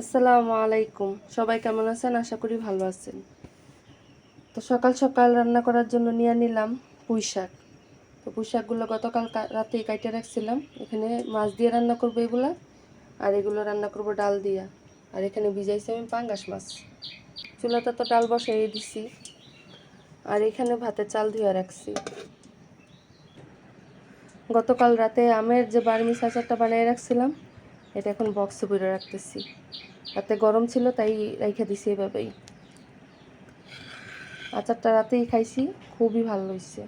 আসসালামু আলাইকুম। সবাই কেমন আছেন? আশা করি ভালো আছেন। তো সকাল সকাল রান্না করার জন্য নিয়ে নিলাম পুঁই শাক। তো পুঁই শাকগুলো গতকাল রাতেই কাইটে রাখছিলাম। এখানে মাছ দিয়ে রান্না করব এগুলা, আর এগুলো রান্না করব ডাল দিয়া। আর এখানে ভিজাইছি আমি পাঙ্গাস মাছ। চুলাতে তো ডাল বসাই দিছি। আর এখানে ভাতে চাল ধুয়ে রাখছি। গতকাল রাতে আমের যে বার্মিস আচারটা বানিয়ে রাখছিলাম এটা এখন বক্সে বইরে রাখতেছি। রাতে গরম ছিল, তাই রেখে দিছি এভাবেই। আচারটা রাতেই খাইছি, খুবই ভালো হয়েছে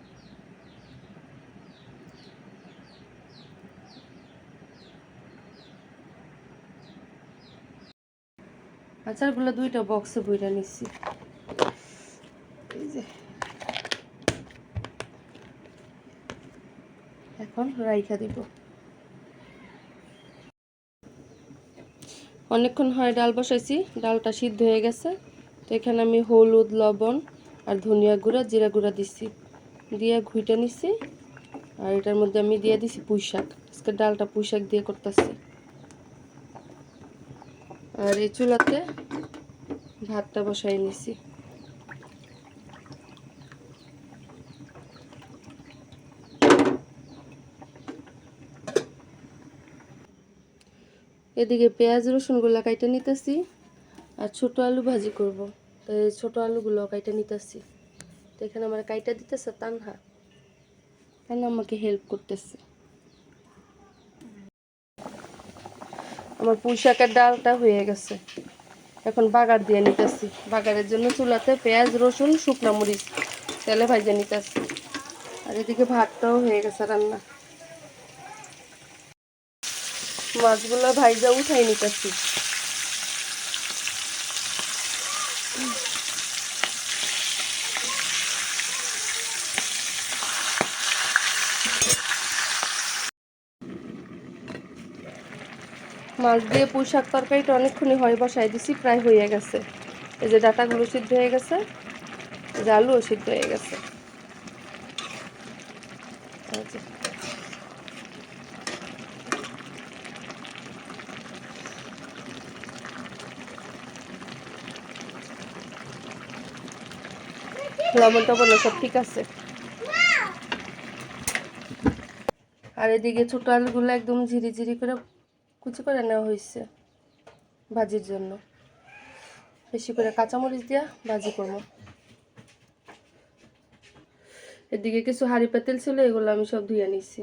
আচারগুলো দুইটা বক্সে বইরা যে। এখন রাইখা দিব। অনেকক্ষণ হয় ডাল বসাইছি, ডালটা সিদ্ধ হয়ে গেছে। তো এখানে আমি হলুদ, লবণ আর ধনিয়া গুঁড়া, জিরা গুঁড়া দিছি। দিয়ে ঘুইটা নিছি আর এটার মধ্যে আমি দিয়ে দিছি পুঁই শাক। আজকে ডালটা পুঁই শাক দিয়ে করতেছি। আর এই চুলাতে ভাতটা বসাই নিছি। এদিকে পেঁয়াজ, রসুনগুলো কাইটে নিতেছি আর ছোট আলু ভাজি করব। তো এই ছোট আলুগুলো কাইটে নিতেছি। তো এখানে আমার কাইটা দিতেছে তানহা। তানহা আমাকে হেল্প করতেছে। আমার পুঁই শাকের ডালটা হয়ে গেছে। এখন বাগার দিয়ে নিতেছি। বাগারের জন্য চুলাতে পেঁয়াজ, রসুন, শুকনো মরিচ তেলে ভাজে নিতেছি। আর এদিকে ভাতটাও হয়ে গেছে রান্না। মাছগুলো ভাইজা উঠাই নিতেছি। মাছ দিয়ে পুঁই শাক তরকারিটা অনেকক্ষণই হয় বসাই দিছি, প্রায় হয়ে গেছে। এই যে ডাটাগুলো সিদ্ধ হয়ে গেছে যে আলুও সিদ্ধ হয়ে গেছে। এই লবণ টবণ সব ঠিক আছে। আর এদিকে ছোট আলুগুলো একদম ঝিরি ঝিরি করে কুচি করে নেওয়া হয়েছে ভাজির জন্য। বেশি করে কাঁচামরিচ দিয়া ভাজি করব। এদিকে কিছু হাঁড়ি পাতিল ছিল, এগুলো আমি সব ধুয়ে নিচ্ছি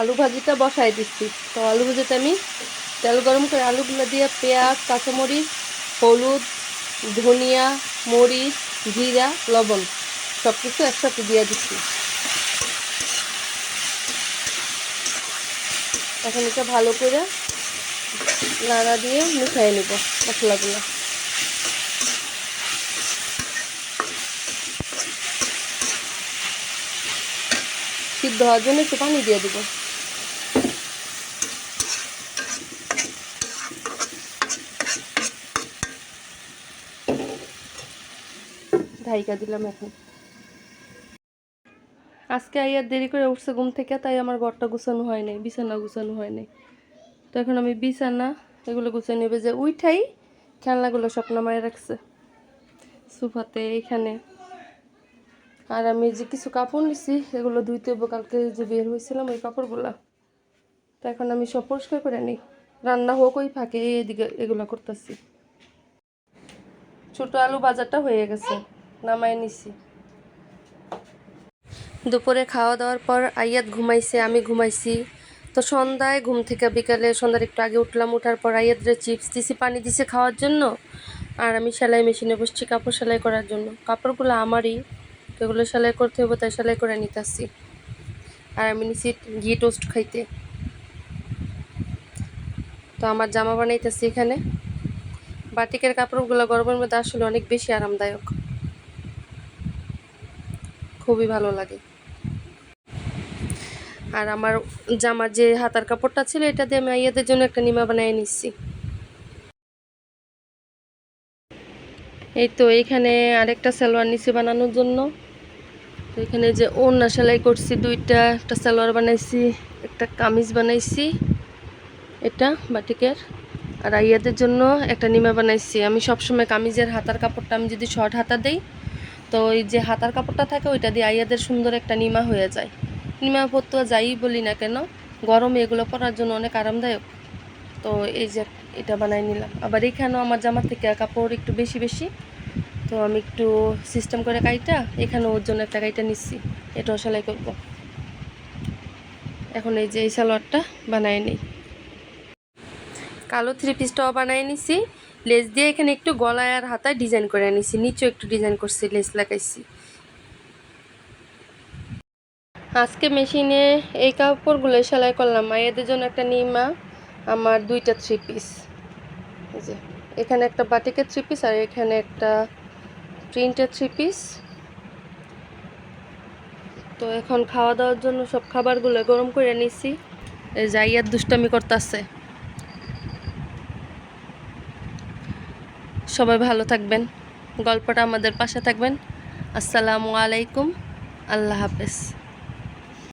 আলু ভাজিটা বসাই দিচ্ছি তো আলু ভাজিতে আমি তেল গরম করে আলুগুলো দিয়ে পেঁয়াজ, কাঁচামরিচ, হলুদ ধনিয়া, মরিচ, জিরা, লবণ সব কিছু একসাথে দিয়ে দিচ্ছি। এখন এটা ভালো করে নাড়া দিয়ে মিশিয়ে নেব মশলাগুলো। সিদ্ধ হওয়ার জন্য একটু পানি দিয়ে দেবো। ঢাইকা দিলাম এখন। আজকে আইয়ার দেরি করে উঠছে ঘুম থেকে, তাই আমার ঘরটা গুছানো হয় নাই, বিছানা গুছানো হয় নাই। তো এখন আমি বিছানা, এগুলো গুছিয়ে নেবে যে উইঠাই খেলনাগুলো সব নামায় রাখছে। সোফাতে এখানে। আর আমি যে কিছু কাপড় নিছি, এগুলো ধুইতে হইব, কালকে যে বের হয়েছিলাম ওই কাপড়গুলো। তো এখন আমি সব পরিষ্কার করে নিই। রান্না হোক, ওই ফাঁকে এদিকে এগুলো করতেছি। ছোট আলু বাজারটা হয়ে গেছে। নামায় নিছি। দুপুরে খাওয়া দাওয়ার পর আইয়াত ঘুমাইছে, আমি ঘুমাইছি। তো সন্ধ্যায় ঘুম থেকে বিকালে সন্ধ্যার একটু আগে উঠলাম, উঠার পর আইয়াতরে চিপস দিছি, পানি দিছে খাওয়ার জন্য। আর আমি সেলাই মেশিনে বসছি কাপড় সেলাই করার জন্য। কাপড়গুলো আমারই, এগুলো সেলাই করতে হবে, তাই সেলাই করে নিতেছি। আর আমি নিছি ঘি টোস্ট খাইতে। তো আমার জামা বানাইতেছি এখানে। বাটিকের কাপড়গুলো গরমের মধ্যে আসলে অনেক বেশি আরামদায়ক। খুবই ভালো লাগে। আর আমার জামার যে হাতার কাপড়টা ছিল, এটা দিয়ে আমি আইয়াদের জন্য একটা নিমা বানিয়ে নিচ্ছি। এই তো এইখানে আরেকটা সালোয়ার নিচে বানানোর জন্য। তো এখানে যে ওড়না সেলাই করছি, দুইটা, একটা সালোয়ার বানাইছি, একটা কামিজ বানাইছি, এটা বাটিকের। আর আইয়াদের জন্য একটা নিমা বানাইছি। আমি সবসময় কামিজের হাতার কাপড়টা আমি যদি শর্ট হাতা দেই তো ওই যে হাতার কাপড়টা থাকে, ওইটা দিয়ে আইয়াদের সুন্দর একটা নিমা হয়ে যায়। নিমা পরতে যাই বলি না কেন, গরমে এগুলো পরার জন্য অনেক আরামদায়ক। তো এই যে এটা বানাই নিলাম। আবার এখানেও আমার জামার থেকে কাপড় একটু বেশি বেশি, তো আমি একটু সিস্টেম করে কাইটা এখানে ওর জন্য একটা কাইটা নিচ্ছি। এটাও সেলাই করব। এখন এই যে এই সালোয়ারটা বানাই নিই। কালো থ্রি পিসটাও বানাই নিছি। লেস দিয়ে এখানে একটু গলায় আর হাতায় ডিজাইন করে আনিছি। নিচেও একটু ডিজাইন করছি, লেস লাগাইছি। আজকে মেশিনে এই কাপড়গুলো সেলাই করলাম। মায়েদের জন্য একটা নিমা, আমার দুইটা থ্রি পিস যে, এখানে একটা বাটিকের থ্রি পিস আর এখানে একটা প্রিন্টের থ্রি পিস তো এখন খাওয়া দাওয়ার জন্য সব খাবারগুলো গরম করে নিছি। এই যাইয়ার দুষ্টামি করতেছে। সবাই ভালো থাকবেন। গল্পটা আমাদের পাশে থাকবেন। আসসালামু আলাইকুম। আল্লাহ হাফেজ।